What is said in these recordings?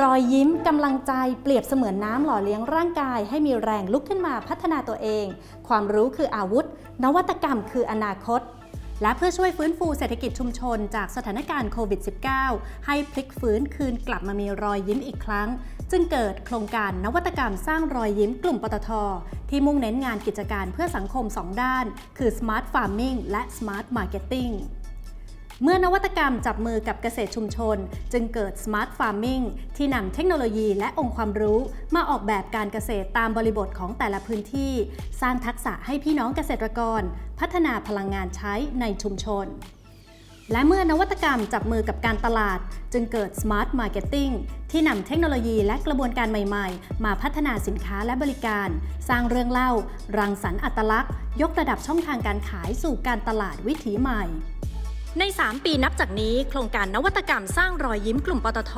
รอยยิ้มกำลังใจเปรียบเสมือนน้ำหล่อเลี้ยงร่างกาย ให้มีแรงลุกขึ้นมาพัฒนาตัวเอง ความรู้คืออาวุธ นวัตกรรมคืออนาคต และเพื่อช่วยฟื้นฟูเศรษฐกิจชุมชนจากสถานการณ์โควิด -19 ให้พลิกฟื้นคืนกลับมามีรอยยิ้มอีกครั้ง จึงเกิดโครงการนวัตกรรมสร้างรอยยิ้มกลุ่มปตท ที่มุ่งเน้นงานกิจการเพื่อสังคม 2 ด้าน คือ Smart Farming และ Smart Marketing เมื่อนวัตกรรมจับมือกับเกษตรชุมชน จึงเกิด Smart Farming ที่นำเทคโนโลยีและองค์ความรู้ มาออกแบบการเกษตรตามบริบทของแต่ละพื้นที่ สร้างทักษะให้พี่น้องเกษตรกร พัฒนาพลังงานใช้ในชุมชนและเมื่อนวัตกรรมจับมือกับการตลาด จึงเกิด Smart Marketing ที่นำเทคโนโลยีและกระบวนการใหม่ๆ มาพัฒนาสินค้าและบริการ สร้างเรื่องเล่า รังสรรค์อัตลักษณ์ ยกระดับช่องทางการขายสู่การตลาดวิถีใหม่ ใน 3 ปีนับจากนี้โครงการนวัตกรรมสร้างรอยยิ้มกลุ่มปตท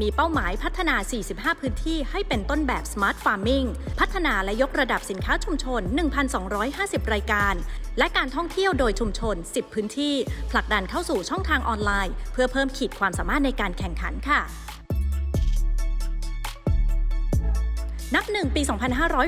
มีเป้าหมายพัฒนา 45 พื้นที่ให้เป็นต้นแบบสมาร์ทฟาร์มิงพัฒนาและยกระดับสินค้าชุมชน 1,250 รายการ และการท่องเที่ยวโดยชุมชน 10 พื้นที่ ผลักดันเข้าสู่ช่องทางออนไลน์ เพื่อเพิ่มขีดความสามารถในการแข่งขันค่ะ นับหนึ่งปี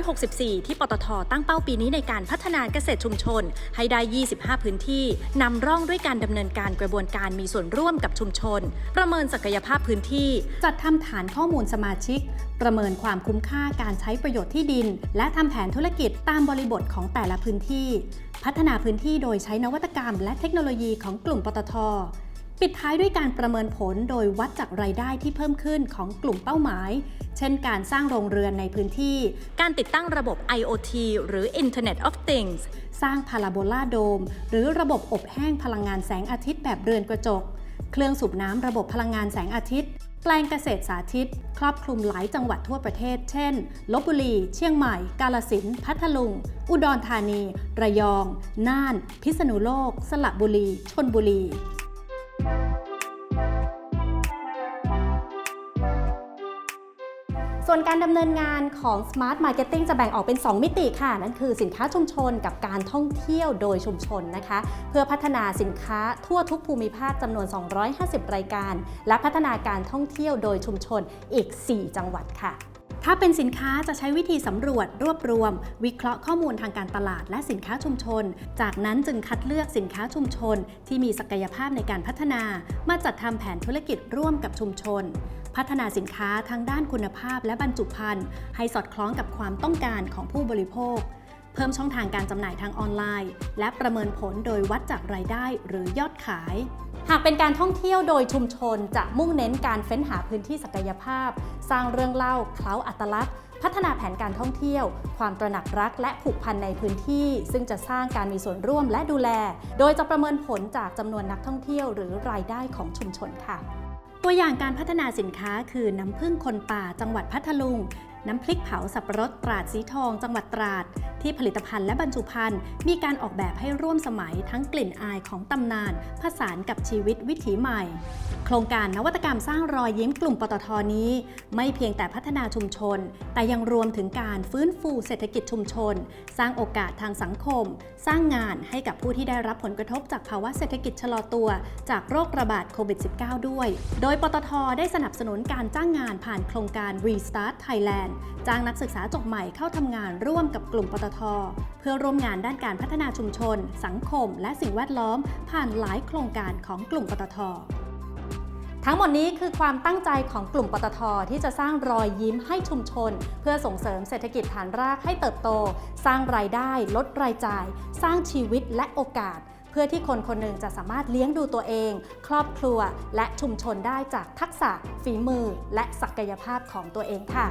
2564 ที่ปตทตั้งเป้าปีนี้ในการพัฒนาเกษตรชุมชน ให้ได้ 25 พื้นที่ นำร่องด้วยการดำเนินการกระบวนการมีส่วนร่วมกับชุมชน ประเมินศักยภาพพื้นที่ จัดทำฐานข้อมูลสมาชิก ประเมินความคุ้มค่าการใช้ประโยชน์ที่ดิน และทำแผนธุรกิจตามบริบทของแต่ละพื้นที่ พัฒนาพื้นที่โดยใช้นวัตกรรม และเทคโนโลยีของกลุ่มปตท ปิดท้ายด้วยการประเมินผลโดยวัดจากรายได้ที่เพิ่มขึ้นของกลุ่มเป้าหมาย เช่นการสร้างโรงเรือนในพื้นที่ การติดตั้งระบบ IoT หรือ Internet of Things สร้างพาราโบลาโดม หรือระบบอบแห้งพลังงานแสงอาทิตย์แบบเรือนกระจก เครื่องสูบน้ำระบบพลังงานแสงอาทิตย์ แปลงเกษตรสาธิต ครอบคลุมหลายจังหวัดทั่วประเทศ เช่น ลบบุรี เชียงใหม่ กาลสินธุ์พัทลุง อุดรธานี ระยอง น่าน พิษณุโลก สระบุรี ชนบุรี ส่วนการดำเนินงานของ Smart Marketing จะแบ่งออกเป็น 2 มิติค่ะ นั่นคือสินค้าชุมชนกับการท่องเที่ยวโดยชุมชนนะคะ เพื่อพัฒนาสินค้าทั่วทุกภูมิภาคจำนวน 250 รายการ และพัฒนาการท่องเที่ยวโดยชุมชนอีก 4 จังหวัดค่ะถ้าเป็นสินค้าจะใช้วิธีสำรวจรวบรวม วิเคราะห์ข้อมูลทางการตลาดและสินค้าชุมชน จากนั้นจึงคัดเลือกสินค้าชุมชน ที่มีศักยภาพในการพัฒนา มาจัดทำแผนธุรกิจร่วมกับชุมชนพัฒนาสินค้าทั้งด้านคุณภาพและบรรจุภัณฑ์ให้สอดคล้องกับความต้องการของผู้บริโภค เพิ่มช่องทางการจำหน่ายทางออนไลน์ และประเมินผลโดยวัดจากรายได้หรือยอดขาย หากเป็นการท่องเที่ยวโดยชุมชนจะมุ่งเน้นการเฟ้นหาพื้นที่ศักยภาพ สร้างเรื่องเล่าเคล้าอัตลักษณ์พัฒนาแผนการท่องเที่ยว ความตระหนักรักและผูกพันในพื้นที่ ซึ่งจะสร้างการมีส่วนร่วมและดูแล โดยจะประเมินผลจากจำนวนนักท่องเที่ยวหรือรายได้ของชุมชนค่ะ ตัวอย่างการพัฒนาสินค้าคือน้ำผึ้งคนป่าจังหวัดพัทลุง น้ำพริกเผาสับปะรดตราดสีทอง จังหวัดตราด ที่ผลิตภัณฑ์และบรรจุภัณฑ์มีการออกแบบให้ร่วมสมัยทั้งกลิ่นอายของตำนานผสานกับชีวิตวิถีใหม่ โครงการนวัตกรรมสร้างรอยยิ้มกลุ่มปตทนี้ ไม่เพียงแต่พัฒนาชุมชน แต่ยังรวมถึงการฟื้นฟูเศรษฐกิจชุมชน สร้างโอกาสทางสังคม สร้างงานให้กับผู้ที่ได้รับผลกระทบจากภาวะเศรษฐกิจชะลอตัว จากโรคระบาดโควิด -19 ด้วย โดยปตทได้สนับสนุนการจ้างงานผ่านโครงการ Restart Thailand จ้างนักศึกษาจบใหม่เข้าทำงานร่วมกับกลุ่มปตท เพื่อร่วมงานด้านการพัฒนาชุมชน สังคม และสิ่งแวดล้อม ผ่านหลายโครงการของกลุ่มปตท ทั้งหมดนี้คือความตั้งใจของกลุ่มปตทที่จะสร้างรอยยิ้มให้ชุมชน เพื่อส่งเสริมเศรษฐกิจฐานรากให้เติบโต สร้างรายได้ ลดรายจ่าย สร้างชีวิตและโอกาส เพื่อที่คนคนหนึ่งจะสามารถเลี้ยงดูตัวเอง ครอบครัวและชุมชนได้จากทักษะ ฝีมือ และศักยภาพของตัวเองค่ะ